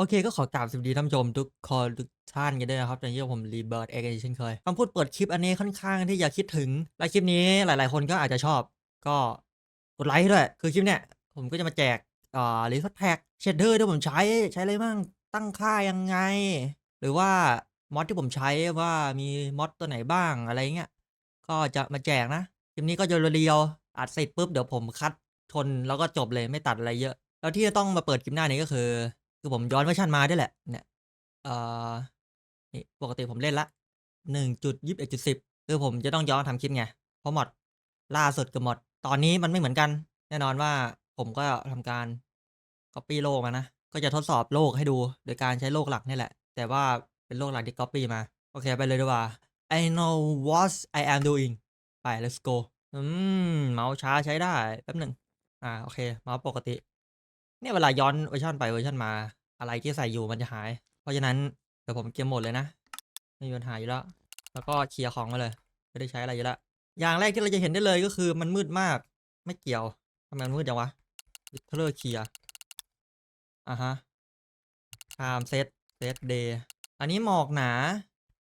โอเคก็ขอกราบสวัสดีท่านผู้ชมทุกคนทุกท่านกันด้วยนะครับในที่ผมรีเบิร์ดเอ็กซ์เช่นเคยคำพูดเปิดคลิปอันนี้ค่อนข้างที่จะคิดถึง และคลิปนี้หลาย ๆ คนก็อาจจะชอบ ก็กดไลค์ให้ด้วย คือคลิปเนี้ยผมก็จะมาแจกอ่ารีสอร์ทแพ็กเชดเดอร์ที่ผมใช้ใช้อะไรบ้างตั้งค่ายังไง หรือว่ามอดที่ผมใช้ว่ามีมอดตัวไหนบ้างอะไรเงี้ยก็จะมาแจกนะคลิปนี้ก็จะเรียวอัดเสร็จปุ๊บเดี๋ยวผมคัดชนแล้วก็จบเลยไม่ตัดอะไรเยอะ แล้วที่จะต้องมาเปิดคลิปหน้านี้ก็คือ คือผมย้อนเวอร์ชันมาได้แหละ เนี่ยเอ่อนี่ปกติผมเล่นละหนึ่งจุดยิบเอ็ดจุดสิบคือผมจะต้องย้อนทำคลิปไง เพราะมดล่าสุดกับมด ตอนนี้มันไม่เหมือนกัน แน่นอนว่าผมก็ทำการ copy โลกมานะ ก็จะทดสอบโลกให้ดู โดยการใช้โลกหลักนี่แหละ แต่ว่าเป็นโลกหลักที่ copy มา โอเคไปเลยดีกว่า I know what I am doing ไป let's go อืม เมาส์ช้าใช้ได้ แป๊บหนึ่ง อ่า โอเค เมาส์ปกติ เนี่ยเวลาย้อนเวอร์ชันไปเวอร์ชันมา อะไรที่ใส่อยู่มันจะหาย เพราะฉะนั้นเดี๋ยวผมเกมหมดเลยนะ ไม่มีปัญหาอยู่แล้ว แล้วก็เคลียร์ของมาเลย ไม่ได้ใช้อะไรอยู่แล้ว อย่างแรกที่เราจะเห็นได้เลยก็คือมันมืดมาก ไม่เกี่ยวทำไมมันมืดจังวะวิเทอร์เคลียร์อะฮะ time set set day อันนี้หมอกหนา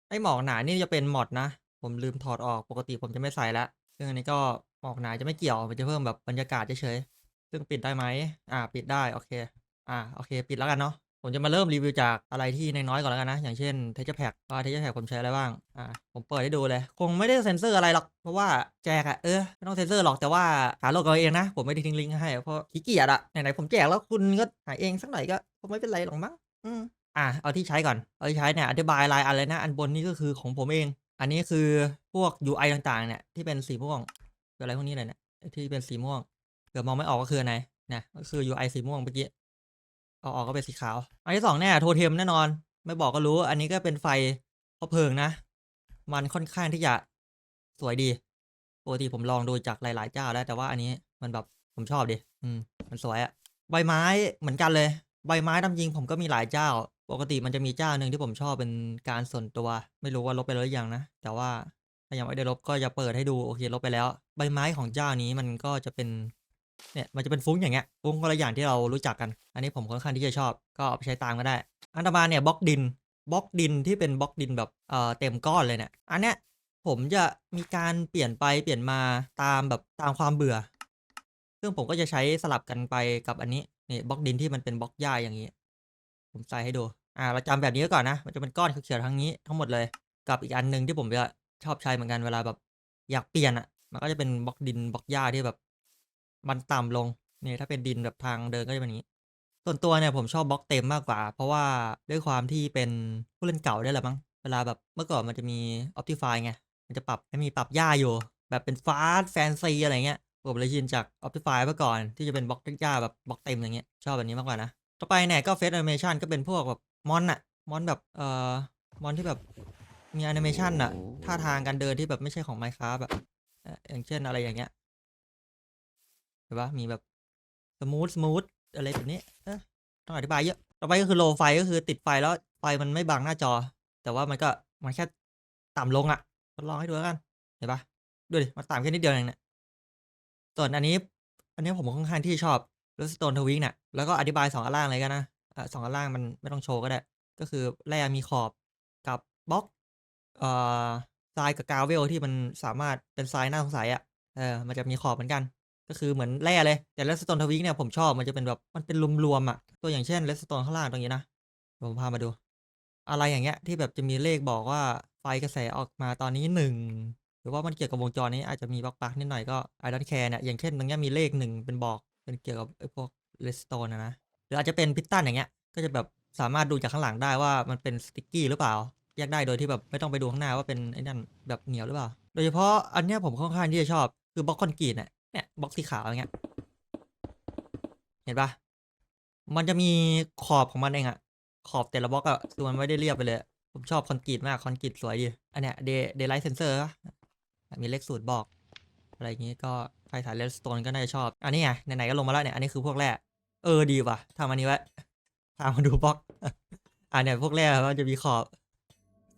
ไอหมอกหนานี่จะเป็นมอดนะ ผมลืมถอดออกปกติผมจะไม่ใส่ละซึ่งอันนี้ก็หมอกหนาจะไม่เกี่ยวมันจะเพิ่มแบบบรรยากาศเฉย ซึ่งปิดได้ไหม อ่า ปิดได้ โอเค อ่า โอเค ปิดแล้วกันเนาะ ผมจะมาเริ่มรีวิวจากอะไรที่น้อยๆก่อนแล้วกันนะ อย่างเช่นเท x t แพ็กว่าเท x t แพ็กผมใช้อะไรบ้าง อ่า ผมเปิดให้ดูเลย คงไม่ได้เซ็นเซอร์อะไรหรอก เพราะว่าแจกอะเออ ไม่ต้องเซ็นเซอร์หรอก แต่ว่าหาโลกเอาเองนะ ผมไม่ได้ทิ้งลิงก์ให้ เพราะขี้เกียจอะไหนๆผมแจกแล้วคุณก็หาเองสักหน่อยก็คงไม่เป็นไรหรอกมั้ง อืม อะเอาที่ใช้ก่อน เอาที่ใช้เนี่ย อธิบายรายอันเลยนะ อันบนนี่ก็คือของผมเอง อันนี้คือพวก UI ต่างๆ เนี่ยที่เป็นสีม่วงออะไรพวกนี้เลยเนี่ยที่เป็นสีม่วง เกิดมองไม่ออกก็คือไหนนี่ยก็คือ UI สีม่วงเมื่อกี้เอาออกก็เป็นสีขาว อันที่สองเนี่ยโทเทมแน่นอน ไม่บอกก็รู้ อันนี้ก็เป็นไฟพราะเพลิงนะ มันค่อนข้างที่จะสวยดีปกติผมลองดูจากหลายๆเจ้าแล้ว แต่ว่าอันนี้มันแบบผมชอบดิอืม มันสวยอะใบไม้เหมือนกันเลย ใบไม้ตามจริงผมก็มีหลายเจ้า ปกติมันจะมีเจ้าหนึ่งที่ผมชอบเป็นการส่วนตัว ไม่รู้ว่าลบไปแล้วหรือยังนะ แต่ว่าถ้ายังไม่ได้ลบก็จะเปิดให้ดูโอเคลบไปแล้ว ใบไม้ของเจ้านี้มันก็จะเป็น เนี่ยมันจะเป็นฟุ้งอย่างเงี้ยฟุ้งคนละอย่างที่เรารู้จักกัน อันนี้ผมค่อนข้างที่จะชอบ ก็เอาไปใช้ตามก็ได้ อันต่อมาเนี่ยบล็อกดินบล็อกดินที่เป็นบล็อกดินแบบเอ่อเต็มก้อนเลยเนี่ยอันเนี้ยผมจะมีการเปลี่ยนไปเปลี่ยนมาตามแบบตามความเบื่อ ซึ่งผมก็จะใช้สลับกันไปกับอันนี้นี่บล็อกดินที่มันเป็นบล็อกหญ้าอย่างนี้ ผมใส่ให้ดูอ่าเราจำแบบนี้ก่อนนะ มันจะเป็นก้อนเขียวๆทั้งนี้ทั้งหมดเลย กับอีกอันหนึ่งที่ผมจะชอบใช้เหมือนกันเวลาแบบ อยากเปลี่ยนอะ มันก็จะเป็นบล็อกดินบล็อกหญ้าที่แบบ มันต่ำลงนี่ถ้าเป็นดินแบบทางเดินก็จะเป็นอย่างนี้ ส่วนตัวเนี่ยผมชอบบล็อกเต็มมากกว่า เพราะว่าด้วยความที่เป็นผู้เล่นเก่าได้วยแหละมั้งเวลาแบบเมื่อก่อนมันจะมี Optify ไงมันจะปรับให้มีปรับหญ้าอยู่ แบบเป็นฟาสแฟนซีอะไรเงี้ยผมเลยชินจาก Optify เมื่อก่อนที่จะเป็นบล็อกหญ้าแบบบล็อกเต็มอย่างเงี้ยชอบแบบนี้มากกว่านะต่อไปเนี่ยก็เฟซแอนิเมชันก็เป็นพวกแบบมอนอะมอนแบบเอ่อมอนที่แบบมีแอนิเมชันอะท่าทางการเดินที่แบบไม่ใช่ของ Minecraft อะเอ่ออย่างเช่นอะไรอย่างเงี้ยเห็นปะมีแบบสมูทสมูทอะไรแบบนี้เอ๊ะต้องอธิบายเยอะต่อไปก็คือโลไฟก็คือติดไฟแล้วไฟมันไม่บังหน้าจอ แต่ว่ามันก็มันแค่ต่ำลงอะ่ะทดลองให้ดูแล้วกันเห็นปะดูดิมันต่ำแค่นิดเดียวเองเนี่ยส่วนอันนี้ อันนี้ผมค่อนข้างที่ชอบรสโตนทวิกเนี่ยแล้วก็อธิบายสองอันล่างเลยกันนะอะสองอันล่างมันไม่ต้องโชว์ก็ได้ ก็คือแร่มีขอบกับบล็อกเอ่อทรายกับกาวเวลที่มันสามารถเป็นทรายน่าสงสัยอะ่ะเออมันจะมีขอบเหมือนกัน ก็คือเหมือนแร่เลย แต่เลสโตนทวิกเนี่ยผมชอบมันจะเป็นแบบมันเป็นรวมๆอะ ตัวอย่างเช่นเลสโตนข้างล่างตรงนี้นะผมพามาดู อะไรอย่างเงี้ยที่แบบจะมีเลขบอกว่าไฟกระแสออกมาตอนนี้หนึ่งหรือว่ามันเกี่ยวกับวงจรนี้อาจจะมีบล็อกปักนิดหน่อยก็ I don't care เนี่ยอย่างเช่นตรงเนี้ยมีเลขหนึ่งเป็นบอกเป็นเกี่ยวกับไอพวกเลสโตนนะนะหรืออาจจะเป็นพิตตันอย่างเงี้ยก็จะแบบสามารถดูจากข้างหลังได้ว่ามันเป็นสติกกี้หรือเปล่าแยกได้โดยที่แบบไม่ต้องไปดูข้างหน้าว่าเป็นไอ้นั่นแบบเหนียวหรือเปล่า โดยเฉพาะอันเนี้ยผมค่อนข้างที่จะชอบ คือบล็อกคอนกรีตเนี่ย เนี่ยบล็อกสีขาวอย่างเงี้ย เห็นปะมันจะมีขอบของมันเองอะขอบแต่ละบล็อกอะคือมันไม่ได้เรียบไปเลย ผมชอบคอนกรีตมากคอนกรีตสวยดี อันเนี้ยเดเดไลท์เซนเซอร์มีเลขสูตรบอก อะไรอย่างงี้ก็ใครสายเลสโตนก็น่าจะชอบ อันนี้ไงไหนๆก็ลงมาแล้วเนี่ยอันนี้คือพวกแร่เออดีว่ะทำอันนี้ไว้พามาดูบล็อกอ่าเนี่ยพวกแร่มันจะมีขอบ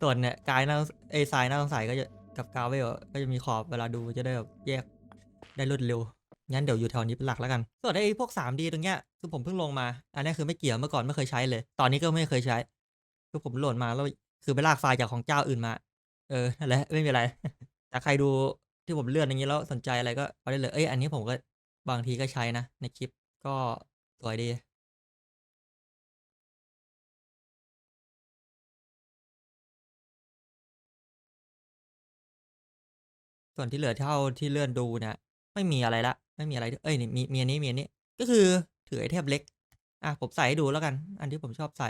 ส่วนเนี่ยกายน่าเอยทรายน่าสงสัยก็จะกับกาวเวลก็จะมีขอบเวลาดูจะได้แบบแยก ได้รวดเร็ว งั้นเดี๋ยวอยู่แถวนี้เป็นหลักแล้วกัน ส่วนไอ้พวก 3D ตรงเนี้ยคือผมเพิ่งลงมา อันนี้คือไม่เกี่ยวเมื่อก่อนไม่เคยใช้เลย ตอนนี้ก็ไม่เคยใช้ คือผมโหลดมาแล้วคือไปลากไฟล์จากของเจ้าอื่นมา เออนั่นแหละไม่มีอะไรแต่ใครดูที่ผมเลื่อนอย่างนี้แล้วสนใจอะไรก็เอาได้เลย เอ้ยอันนี้ผมก็บางทีก็ใช้นะในคลิปก็สวยดีส่วนที่เหลือเท่าที่เลื่อนดูเนี่ย ไม่มีอะไรละ ไม่มีอะไร เอ้ยนี่มีมีอันนี้มีอันนี้ ก็คือถือไอเทมเล็ก อะผมใส่ให้ดูแล้วกัน อันที่ผมชอบใส่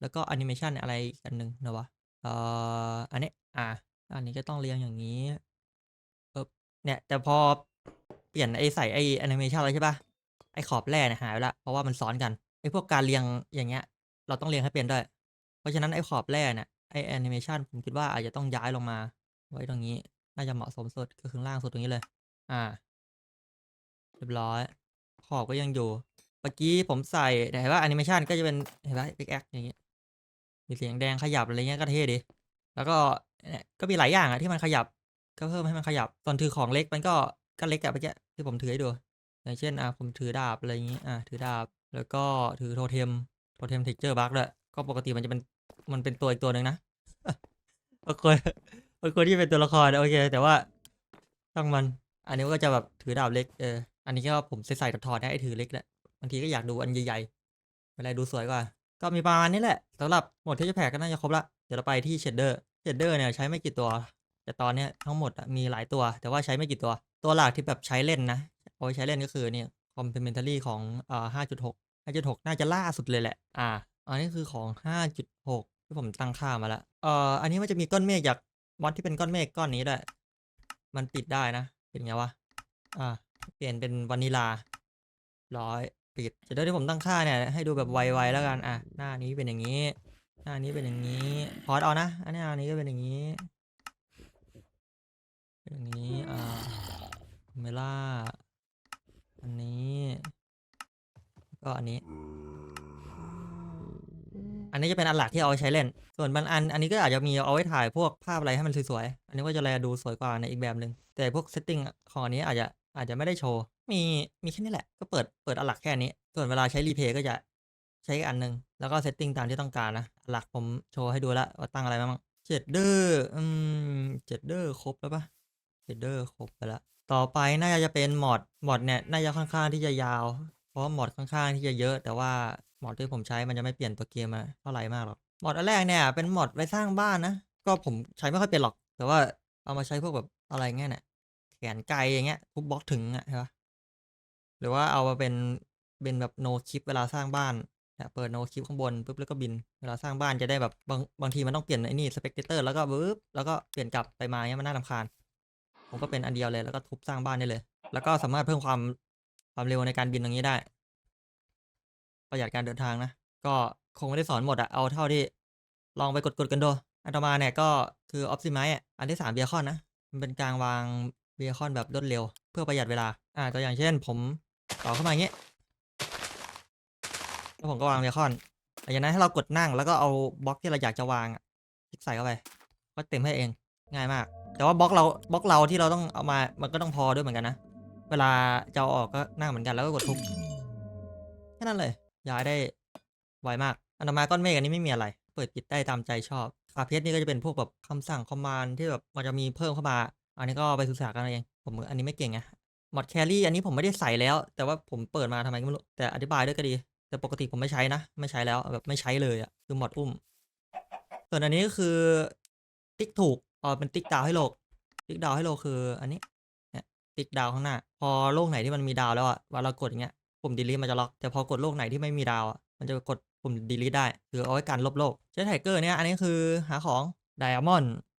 แล้วก็แอนิเมชันอะไรอีกอันหนึ่งนะวะ เอ่อ อันนี้ อะ อันนี้ก็ต้องเรียงอย่างนี้ เออเนี่ย แต่พอเปลี่ยนไอใส่ไอแอนิเมชันแล้วใช่ปะไอขอบแรกเนี่ยหายไปละ เพราะว่ามันซ้อนกัน ไอพวกการเรียงอย่างเงี้ย เราต้องเรียงให้เป็นด้วย เพราะฉะนั้นไอขอบแรกเนี่ยไอแอนิเมชันผมคิดว่าอาจจะต้องย้ายลงมา ไว้ตรงนี้ น่าจะเหมาะสมสุด ก็คือล่างสุดตรงนี้เลย อ่า เรียบร้อย ขอบก็ยังอยู่ เมื่อกี้ผมใส่เห็นว่าแอนิเมชันก็จะเป็นเห็นไหมพิกแอคอย่างเงี้ย มีเสียงแดงขยับอะไรเงี้ยก็เท่ดี แล้วก็เนี่ยก็มีหลายอย่างอะที่มันขยับ ก็เพิ่มให้มันขยับ ตอนถือของเล็กมันก็ก็เล็กอะเมื่อกี้ที่ผมถือให้ดู อย่างเช่นอะผมถือดาบอะไรอย่างงี้อะถือดาบ แล้วก็ถือโทเทม โทเทมเท็กเจอร์บัคด้วยก็ปกติมันจะเป็นมันเป็นตัวอีกตัวหนึ่งนะโอเคโอเคที่เป็นตัวละครโอเค แต่ว่าช่างมัน อันนี้ก็จะแบบถือดาบเล็กเออ อันนี้ก็ผมใส่ใส่ถอดๆนะไอ้ถือเล็กแหละบางทีก็อยากดูอันใหญ่ๆเวลาดูสวยกว่า ก็มีประมาณนี้แหละสำหรับหมดที่จะแพกก็น่าจะครบละเดี๋ยวเราไปที่เชดเดอร์เชดเดอร์เนี่ยใช้ไม่กี่ตัว แต่ตอนเนี้ยทั้งหมดมีหลายตัว แต่ว่าใช้ไม่กี่ตัว ตัวหลักที่แบบใช้เล่นนะเอาไว้ใช้เล่นก็คือเนี่ยคอมเพลเมนทารีของอ่า5.6 5.6น่าจะล่าสุดเลยแหละ อ่า อันนี้คือของ5.6ที่ผมตั้งค่ามาแล้วเอ่ออันนี้มันจะมีก้อนเมฆจากมอดที่เป็นก้อนเมฆก้อนนี้ด้วยมันปิดได้นะเป็นไงวะอ่า เปลี่ยนเป็นวานิลา ร้อยปิดจะได้ที่ผมตั้งค่าเนี่ย ให้ดูแบบไวๆแล้วกัน อะ หน้านี้เป็นอย่างนี้ หน้านี้เป็นอย่างนี้ พอดเอานะ อันนี้อันนี้ก็เป็นอย่างนี้ เป็นอย่างนี้ อ่าเมล่า อันนี้ ก็อันนี้ อันนี้จะเป็นอันหลักที่เอาไว้ใช้เล่น ส่วนบางอัน อันนี้ก็อาจจะมีเอาไว้ถ่ายพวกภาพอะไรให้มันสวยๆ อันนี้ก็จะแลดูสวยกว่าในอีกแบบหนึ่ง แต่พวกเซตติ้งของอันนี้อาจจะ อาจจะไม่ได้โชว์ มีมีแค่นี้แหละ ก็เปิดเปิดอันหลักแค่นี้ ส่วนเวลาใช้รีเพย์ก็จะใช้อันหนึ่งแล้วก็เซตติ้งตามที่ต้องการนะอันหลักผมโชว์ให้ดูแล้วว่าตั้งอะไรบ้างเจ็ดเดอร์อืมเจ็ดเดอร์ครบแล้วปะเจ็ดเดอร์ครบไปแล้ว ต่อไปน่าจะเป็นมอดมอดเนี่ยน่าจะค่อนข้างที่จะยาว เพราะมอดค่อนข้างที่จะเยอะ แต่ว่ามอดที่ผมใช้มันจะไม่เปลี่ยนตัวเกมมาเท่าไหร่มากหรอกมอดอันแรกเนี่ยเป็นมอดไว้สร้างบ้านนะ ก็ผมใช้ไม่ค่อยเป็นหรอก แต่ว่าเอามาใช้พวกแบบอะไรเงี้ยเนี่ย แขนไกลอย่างเงี้ยทุบบล็อกถึงอะใช่ปะหรือว่าเอามาเป็นเป็นแบบโนคลิปเวลาสร้างบ้านเนี่ยเปิดโนคลิปข้างบนปุ๊บแล้วก็บิน เวลาสร้างบ้านจะได้แบบบางบางทีมันต้องเปลี่ยนไอ้นี่สเปกเตอร์แล้วก็บึ๊บแล้วก็เปลี่ยนกลับไปมาเงี้ยมันน่ารำคาญ ผมก็เป็นอันเดียวเลยแล้วก็ทุบสร้างบ้านได้เลย แล้วก็สามารถเพิ่มความความเร็วในการบินตรงนี้ได้ ประหยัดการเดินทางนะ ก็คงไม่ได้สอนหมดอะเอาเท่าที่ลองไปกดๆกันดูอันต่อมาเนี่ยก็คือ Optimize อะอันที่3เบียคอนนะ มันเป็นการวาง เบียคอนแบบรวดเร็ว เพื่อประหยัดเวลา อ่าตัวอย่างเช่น ผมต่อเข้ามาอย่างงี้แล้วผมก็วางเบียคอนหลังจากนั้นให้เรากดนั่งแล้วก็เอาบล็อกที่เราอยากจะวางคลิกใส่เข้าไป ก็เต็มให้เองง่ายมาก แต่ว่าบล็อกเราบล็อกเราที่เราต้องเอามามันก็ต้องพอด้วยเหมือนกันนะเวลาจะออกก็นั่งเหมือนกันแล้วก็กดทุบแค่นั้นเลย ย้ายได้ไวมาก อันต่อมาก้อนเมฆอันนี้ไม่มีอะไร เปิดปิดได้ตามใจชอบคาเพจนี่ก็จะเป็นพวกแบบคำสั่งคอมมานด์ที่แบบมันจะมีเพิ่มเข้ามา อันนี้ก็ไปศึกษากันเอง ผมอันนี้ไม่เก่งไงมอดแครี่อันนี้ผมไม่ได้ใส่แล้ว แต่ว่าผมเปิดมาทำไมก็ไม่รู้ แต่อธิบายด้วยก็ดี แต่ปกติผมไม่ใช้นะ ไม่ใช้แล้วแบบไม่ใช้เลยอะคือมอดอุ้ม ส่วนอันนี้ก็คือ ติ๊กถูกเออเป็นติ๊กดาวให้โลก ติ๊กดาวให้โลกคือ อันนี้เนี่ยติ๊กดาวข้างหน้า พอโลกไหนที่มันมีดาวแล้วอะเวลาเรากดอย่างเงี้ยปุ่ม delete มันจะล็อก แต่พอกดโลกไหนที่ไม่มีดาวอะมันจะกดปุ่ม delete ได้ คือเอาไว้การลบโลกใช้ไทเกอร์เนี่ยอันนี้คือหาของ diamond อ้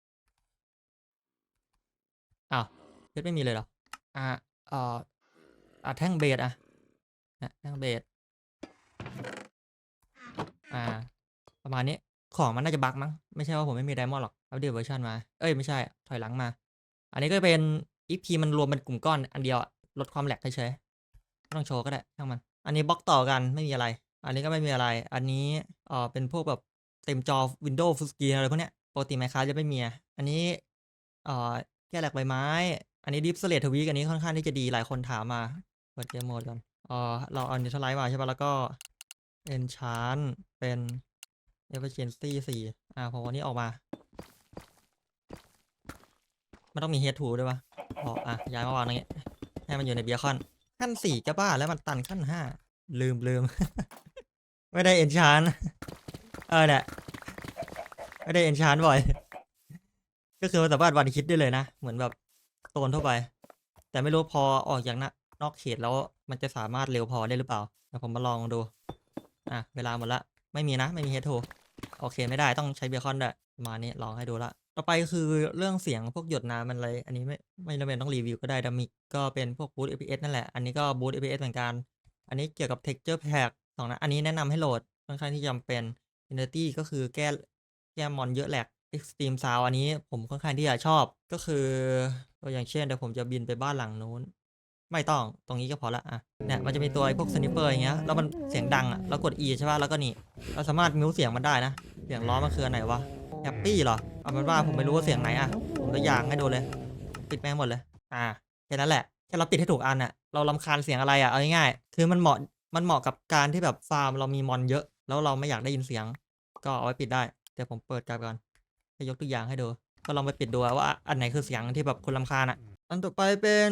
อ้าวเพชรไม่มีเลยเหรอ อ่าเอ่ออ่าแท่งเบสอะนะแท่งเบสอ่า ประมาณนี้ ของมันน่าจะบักมั้ง ไม่ใช่ว่าผมไม่มีไดมอนด์หรอก อัปเดตเวอร์ชันมา เอ้ย ไม่ใช่ ถอยหลังมา อันนี้ก็เป็น EP มันรวมเป็นกลุ่มก้อนอันเดียวลดความแหลกเฉยๆไม่ต้องโชว์ก็ได้ช่างมัน อันนี้บล็อกต่อกันไม่มีอะไร อันนี้ก็ไม่มีอะไร อันนี้เอ่อเป็นพวกแบบเต็มจอ Windows Full Screen อะไรพวกเนี้ยปกติ Minecraft จะไม่มีอะอันนี้เอ่อ แก้แหลกใบไม้ อันนี้ Deep Slate Tweak อันนี้ค่อนข้างที่จะดีหลายคนถามมา เปิดเกมโหมดก่อนอ๋อเราเอา neutralize มาใช่ปะแล้วก็ enchant เป็น efficiency สี่อ่าพอวันนี้ออกมา มันต้องมี head to ด้วยปะอ๋ออะย้ายมาวางตรงนี้ให้มันอยู่ในเบียคอน ขั้นสี่จะบ้าแล้วมันตันขั้นห้าลืมลืมไม่ได้ enchant เออเนี่ยไม่ได้ enchant บ่อย ก็คือมันสามารถวันคิดได้เลยนะ เหมือนแบบโตนทั่วไป แต่ไม่รู้พอออกจากนะนอกเขตแล้วมันจะสามารถเร็วพอได้หรือเปล่าเดี๋ยวผมมาลองดู อะ เวลาหมดละ ไม่มีนะ ไม่มีเฮดโทโอเคไม่ได้ต้องใช้เบคอนด้วยมานี้ลองให้ดูละ ต่อไปคือเรื่องเสียงพวกหยดน้ำมันอะไร อันนี้ไม่ไม่จำเป็นต้องรีวิวก็ได้ดามิกก็เป็นพวกบูต FPS นั่นแหละ อันนี้ก็บูต FPS เหมือนกัน อันนี้เกี่ยวกับ texture pack สองนะ อันนี้แนะนำให้โหลดค่อนข้างที่จำเป็น Infinity ก็คือแก้แก้มอนเยอะแหลก Extreme Sound อันนี้ผมค่อนข้างที่จะชอบก็คือตัวอย่างเช่นเดี๋ยวผมจะบินไปบ้านหลังนู้น ไม่ต้องตรงนี้ก็พอละอะเนี่ยมันจะมีตัวไอ้พวกสนิเปอร์อย่างเงี้ยแล้วมันเสียงดังอะแล้วกด E ใช่ป่ะแล้วก็นี่เราสามารถมิวเสียงมันได้นะ เสียงล้อมันคืออันไหนวะแฮปปี้เหรอเอาเป็นว่าผมไม่รู้ว่าเสียงไหนอะผมตัวอย่างให้ดูเลย ปิดแม่งหมดเลย อ่าแค่นั้นแหละแค่เราปิดให้ถูกอันอะเราลำคาญเสียงอะไรอะเอาง่ายๆคือมันเหมาะมันเหมาะกับการที่แบบฟาร์มเรามีมอนเยอะ แล้วเราไม่อยากได้ยินเสียง ก็เอาไว้ปิดได้เดี๋ยวผมเปิดกลับก่อน จะยกตัวอย่างให้ดู ก็ลองไปปิดดูว่าอันไหนคือเสียงที่แบบคนลำคาญอะ อันต่อไปเป็น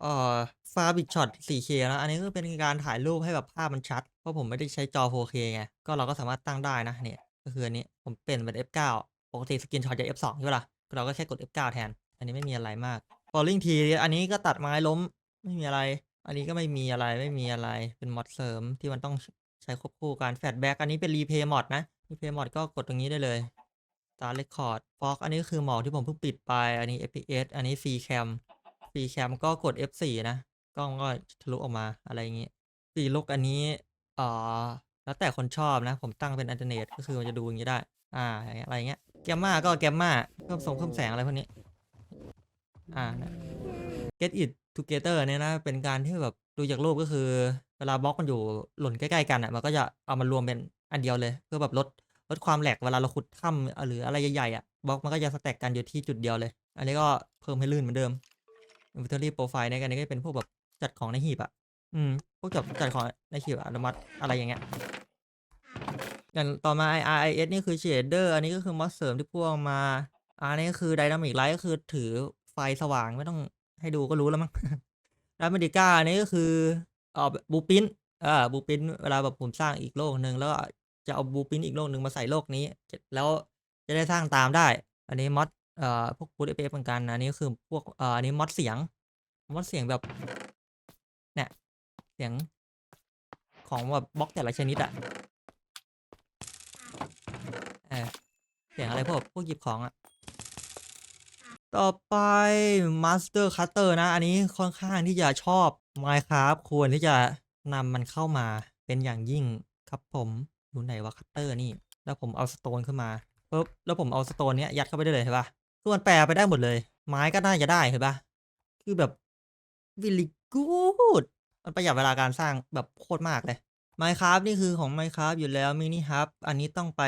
เอ่อฟาบิ c ช็อต 4K นะอันนี้ก็เป็นการถ่ายรูปให้แบบภาพมันชัด เพราะผมไม่ได้ใช้จอ 4K ไง ก็เราก็สามารถตั้งได้นะเนี่ยก็คืออันนี้ผมเป็นเป็น F9 ปกติสกินช็อตจะ F2 ใช่ปะล่ะเราก็แค่กด F9 แทน อันนี้ไม่มีอะไรมาก Falling T อันนี้ก็ตัดไม้ล้มไม่มีอะไร อันนี้ก็ไม่มีอะไรไม่มีอะไรเป็นมอดเสริมที่มันต้องใช้ควบคู่กันแฟลชแบ็กอันนี้เป็นรีเพย์มอดนะรีเพย์มอดก็กดตรงนี้ได้เลย Star Record Fog อันนี้คือหมอกที่ผมเพิ่งปิดไป อันนี้ FPS อันนี้ Free Cam Free Cam ก็กด F4 นะ กล้องก็ทะลุออกมาอะไรอย่างงี้สีลกอันนี้เอ่อแล้วแต่คนชอบนะ ผมตั้งเป็นอันเทอร์เน็ตก็คือมันจะดูอย่างนี้ได้ อ่าอย่างเงี้ยอะไรเงี้ย แกมมาก็แกมมาเพิ่มทรงเพิ่มแสงอะไรพวกนี้ อ่านะ get it together เนี่ยนะ เป็นการที่แบบดูจากรูปก็คือ เวลาบล็อกมันอยู่หล่นใกล้ๆกันอะ มันก็จะเอามารวมเป็นอันเดียวเลย เพื่อแบบลด ลดความแหลกเวลาเราขุดถ้ำหรืออะไรใหญ่ๆอะบล็อกมันก็จะสแต็กกันอยู่ที่จุดเดียวเลย อันนี้ก็เพิ่มให้ลื่นเหมือนเดิม inventory profile ในกันนี้ก็เป็นพวกแบบจัดของในหีบอะ อืม พวกจัดจัดของในหีบอัตโนมัติอะไรอย่างเงี้ยอย่างต่อมา IRIS นี่คือ shader อันนี้ก็คือมอสเสริมที่พ่วงมา อันนี้ก็คือ dynamic light ก็คือถือไฟสว่างไม่ต้องให้ดูก็รู้แล้วมั้งดามิดิก้าอันนี้ก็คือออบูปินเอ่าบูปินเวลาแบบผมสร้างอีกโลกหนึ่งแล้ว จะเอาบูปินอีกโลกหนึ่งมาใส่โลกนี้จะแล้วจะได้สร้างตามได้ อันนี้มอดเอ่อพวกบูตเอฟเหมือนกัน อันนี้ก็คือพวกเอ่ออันนี้มอดเสียงมอดเสียงแบบเนี่ยเสียงของแบบบล็อกแต่ละชนิดอะเออเสียงอะไรพวกพวกหยิบของอะต่อไป Master Cutter นะ อันนี้ค่อนข้างที่จะชอบ Minecraft ควรที่จะนำมันเข้ามาเป็นอย่างยิ่งครับผม ดูไหนว่าคัตเตอร์นี่ แล้วผมเอาสโตนขึ้นมาปุ๊บแล้วผมเอาสโตนเนี้ยยัดเข้าไปได้เลยเห็นปะคือมันแปลไปได้หมดเลย ไม้ก็น่าจะได้เห็นปะคือแบบ really good มันประหยัดเวลาการสร้างแบบโคตรมากเลย Minecraft นี่คือของ Minecraft อยู่แล้ว Mini Hub อันนี้ต้องไป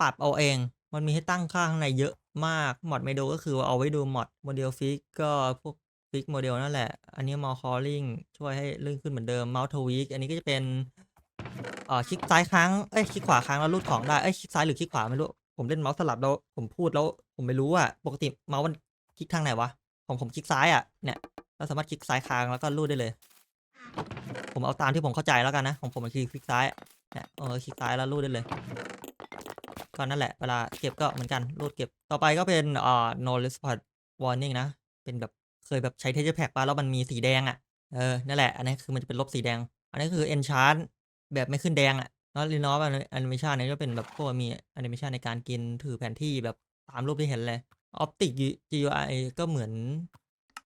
ปรับเอาเอง มันมีให้ตั้งค่าข้างในเยอะมากมอดไม่ดูก็คือเอาไว้ดูมอดโมเดลฟิกก็พวกฟิกโมเดลนั่นแหละ อันนี้มอคอลลิงช่วยให้ลื่นขึ้นเหมือนเดิม Mouse Tweak อันนี้ก็จะเป็น อ่อคลิกซ้ายค้างเอ้ยคลิกขวาค้างแล้วลูดของได้เอ้ยคลิกซ้ายหรือคลิกขวาไม่รู้ผมเล่นเมาส์สลับแล้วผมพูดแล้ว ผมไม่รู้อะปกติเมาส์มันคลิกทางไหนวะผมผมคลิกซ้ายอะเนี่ยเราสามารถคลิกซ้ายค้างแล้วก็ลูดได้เลย ผมเอาตามที่ผมเข้าใจแล้วกันนะของผมมันคือคลิกซ้ายเนี่ยเออคลิกซ้ายแล้วลูดได้เลยก็นั่นแหละเวลาเก็บก็เหมือนกันรูดเก็บต่อไปก็เป็นอ่า no response warning นะ เป็นแบบเคยแบบใช้ texture pack ป่ะแล้วมันมีสีแดงอะเออนั่นแหละอันนี้คือมันจะเป็นลบสีแดง อันนี้คือ enchant แบบไม่ขึ้นแดงอะแล้วรีนอฟแอนิเมชันเนี้ก็เป็นแบบพวกมีแอนิเมชันในการกินถือแผนที่แบบตามรูปที่เห็นเลย Optic GUI ก็เหมือน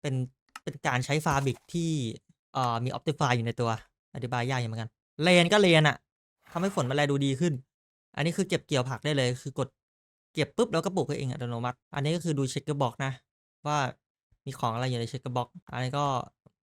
เป็นเป็นการใช้ฟาบิกที่เอ่อมี Optify อยู่ในตัว อธิบายยากอยู่เหมือนกันเลนก็เลนอะทำให้ฝนมันแลดูดีขึ้น อันนี้คือเก็บเกี่ยวผักได้เลย คือกดเก็บปุ๊บแล้วก็ปลูกเองอัตโนมัติ อันนี้ก็คือดูเช็คเกอร์บอกนะ ว่ามีของอะไรอยู่ในเช็คเกอร์บอกอันนี้ก็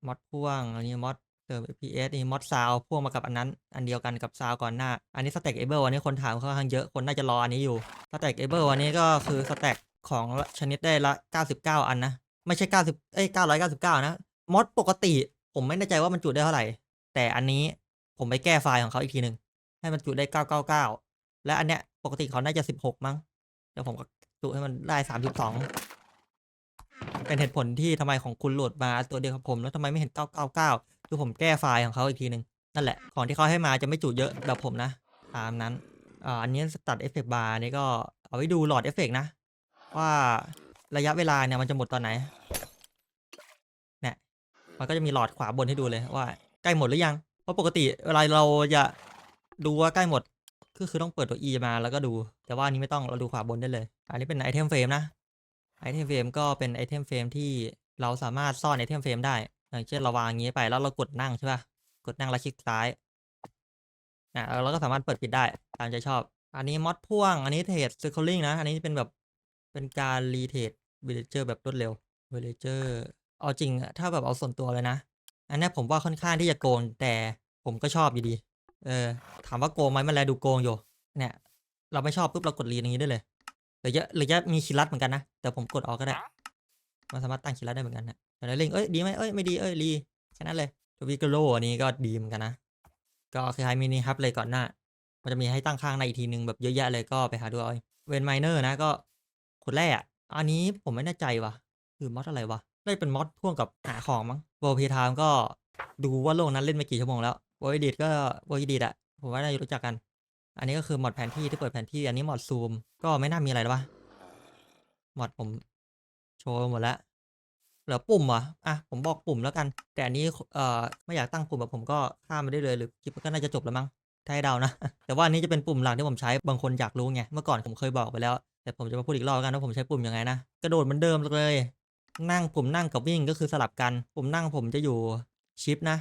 มอดพ่วงอันนี้มอด เติม FPS นี่มอดซาวพ่วงมากับอันนั้น อันเดียวกันกับซาวก่อนหน้า อันนี้สแต็กเอเบิลอันนี้คนถามค่อนข้างเยอะคนน่าจะรออันนี้อยู่สแต็กเอเบิลอันนี้ก็คือสแต็กของชนิดได้ละ 99 อันนะ ไม่ใช่ 90 เอ้ย 999 นะมอดปกติ ผมไม่แน่ใจว่ามันจุได้เท่าไหร่ แต่อันนี้ผมไปแก้ไฟล์ของเขาอีกทีหนึ่งให้มันจุได้เก้าเก้าเก้าและอันเนี้ยปกติเขาน่าจะสิบหกมั้งเดี๋ยวผมก็จุให้มันได้สามสิบสองเป็นเหตุผลที่ทำไมของคุณโหลดมาตัวเดียวกับผมแล้วทำไมไม่เห็นเก้าเก้าเก้า คือผมแก้ไฟล์ของเขาอีกทีหนึ่งนั่นแหละ ของที่เขาให้มาจะไม่จุเยอะแบบผมนะ ตามนั้นอ่าอันนี้ตัดเอฟเฟกต์บาร์นี่ก็เอาไว้ดูหลอดเอฟเฟกต์นะ ว่าระยะเวลาเนี่ยมันจะหมดตอนไหนเนี่ยมันก็จะมีหลอดขวาบนให้ดูเลยว่าใกล้หมดหรือยัง เพราะปกติเวลาเราจะดูว่าใกล้หมดก็คือต้องเปิดตัว E มาแล้วก็ดู แต่ว่านนี้ไม่ต้องเราดูขวาบนได้เลย อันนี้เป็นไอเทมเฟรมนะไอเทมเฟรมก็เป็นไอเทมเฟรมที่เราสามารถซ่อนไอเทมเฟรมได้ อย่างเช่นเราวางอย่างนี้ไปแล้วเรากดนั่งใช่ป่ะกดนั่งแล้วคลิกซ้ายนะแล้วเราก็สามารถเปิดปิดได้ตามใจชอบ อันนี้มอดพ่วง อันนี้เทรด circling นะ อันนี้เป็นแบบเป็นการรีเทรดวิลเลเจอร์แบบรวดเร็ววิลเลเจอร์เอาจริงถ้าแบบเอาส่วนตัวเลยนะ อันนี้ผมว่าค่อนข้างที่จะโกงแต่ผมก็ชอบอยู่ดี เออ ถามว่าโกงไหมมันแลดูโกงอยู่ เนี่ย เราไม่ชอบปุ๊บเรากดรีอย่างนี้ได้เลยหรือจะหรือจะมีคีย์ลัดเหมือนกันนะ แต่ผมกดออกก็ได้ มันสามารถตั้งคีย์ลัดได้เหมือนกันนะ แต่ในเร่งเอ้ยดีไหมเอ้ยไม่ดีเอ้ยรีแค่นั้นเลยทวิกโลอันนี้ก็ดีเหมือนกันนะ ก็คล้ายๆมินิฮับเลยก่อนหน้า มันจะมีให้ตั้งข้างในอีกทีนึงแบบเยอะแยะเลยก็ไปหาดูเอาเวนไมเนอร์นะก็ขุดแร่อะอันนี้ผมไม่แน่ใจว่ะคือมอดอะไรวะได้เป็นมอดพ่วงกับหาของมั้งโบพีทามก็ดูว่าโลกนั้นเล่นไปกี่ชั่วโมงแล้วโบยดีดก็โบยดีดอะผมว่าน่าจะรู้จักกัน อันนี้ก็คือมอดแผนที่ที่เปิดแผนที่อันนี้มอดซูม ก็ไม่น่ามีอะไรแล้ววะมอดผมโชว์หมดแล้ว เหลือปุ่มเหรออะผมบอกปุ่มแล้วกัน แต่อันนี้เอ่อไม่อยากตั้งปุ่มแบบผมก็ข้ามไปได้เลยหรือคลิปก็น่าจะจบแล้วมั้งถ้าให้เดานะ แต่ว่าอันนี้จะเป็นปุ่มหลักที่ผมใช้บางคนอยากรู้ไงเมื่อก่อนผมเคยบอกไปแล้ว แต่ผมจะมาพูดอีกรอบกันว่าผมใช้ปุ่มยังไงนะกระโดดเหมือนเดิมเลย นั่งปุ่มนั่งกับวิ่งก็คือสลับกันปุ่มนั่งผมจะอยู่ชิปนะ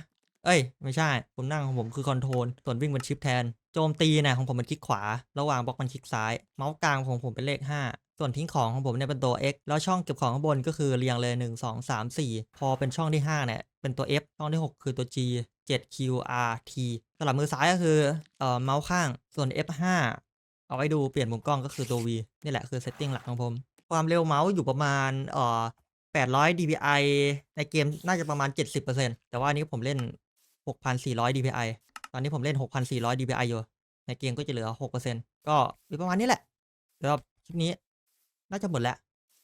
เอ้ย ไม่ใช่ปุ่มนั่งของผมคือคอนโทรลส่วนวิ่งเป็นชิปแทนโจมตีนี่ยของผมเป็นคลิกขวา ระหว่างบล็อกมันคลิกซ้าย เมาส์กลางของผมเป็นเลข 5 ส่วนทิ้งของของผมเนี่ยเป็นตัว X แล้วช่องเก็บของข้างบนก็คือเรียงเลย 1 2 3 4 พอเป็นช่องที่5เนี่ยเป็นตัว F ช่องที่ 6 คือตัว G 7 Q R T สลับมือซ้ายก็คือเอ่อเมาส์ข้างส่วน F5 เอาไว้ดูเปลี่ยนมุมกล้องก็คือตัว V นี่แหละคือเซตติ้งหลักของผม ความเร็วเมาส์อยู่ประมาณเอ่อ800 dpi ในเกมน่าจะประมาณ 70%แต่ว่าอันนี้ผมเล่น 6,400 dpi ตอนนี้ผมเล่น 6,400 dpi อยู่ ในเกมก็จะเหลือ 6%ก็อยู่ประมาณนี้แหละสำหรับคลิปนี้ น่าจะหมดแล้ว